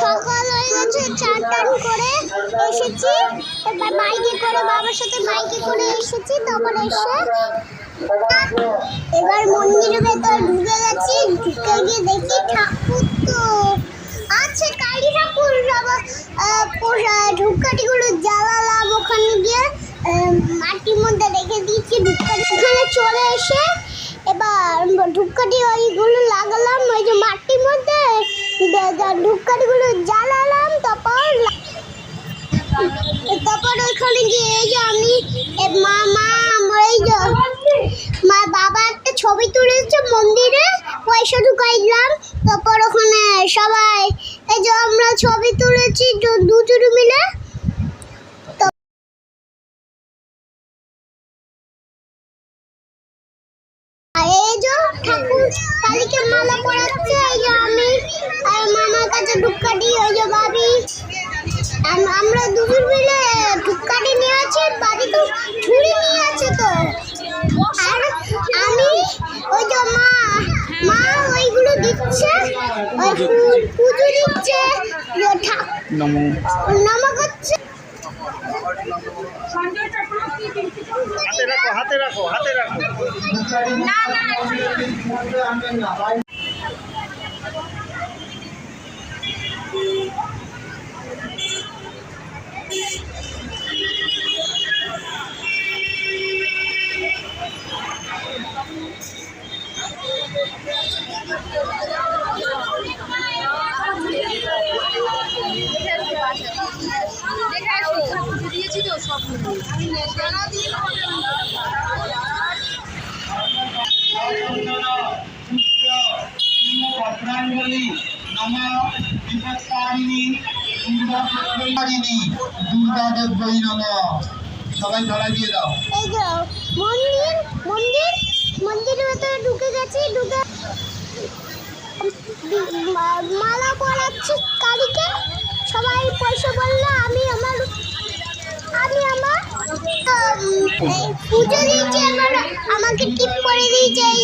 সকাল হয়ে গেছে, চান টান করে এসেছি। এবার বাইকে করে বাবার সাথে বাইকে করে এসেছি তারপর এসে এবার মন্দিরের ভেতর ঢুকে গেছি, ঢুকে গিয়ে দেখি ঠাকুর তো আছে, কালী ঠাকুর। ধূপকাঠিগুলো জ্বালালাম ওখানে গিয়ে মাটির মধ্যে রেখে দিয়েছি, ধূপকাঠি। ওখানে চলে এসে এবার ধূপকাঠি ওইগুলো লাগালাম, ওই যে মাটির মধ্যে দে- দে- ধূপকাঠিগুলো জ্বালালাম তারপর লা- তারপর গিয়ে যে আমি মা মা বাবা একটা ছবি তুলেছে মন্দিরে পয়সা ঢুকাইলাম তারপর ওখানে সবাই, এই যে আমরা ছবি তুলেছি দুজনে মিলে। ঠাকুর, কালীকে মালা যে আমি, আর মামার কাছে ধূপকাঠি ওই যে ভাবি আমরা দুজন মিলে ধূপকাঠি নিয়ে আছি বাড়ি তো ঝুড়ি নিয়ে আছে তো। আর আমি ওই যে মা মা ওইগুলো দিচ্ছে ওই পুজো দিচ্ছে যে ঠা- নমো। করছে। হাতে রাখো হাতে রাখো হাতে রাখো। ভদ্রাঞ্জলি নম বিপত্তারিণী দুর্গারিণী দুর্গা দেবী নম সবাই ধরা দিয়ে দাও এই মন্দির মন্দির মন্দিরের ভেতরে ঢুকে গেছি, ঢুকে মালা কালীকে। সবাই পয়সা আমি আমার আমি আমার পুজো দিয়েছি, আমার, আমাকে করে দিয়েছে এই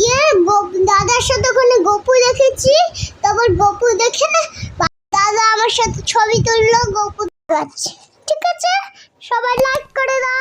গিয়ে দাদার সাথে ওখানে গপু দেখেছি। তারপর গপু দেখে দাদা আমার সাথে ছবি তুললো, গপু ঠিক আছে? সবাই লাইক করে দাও।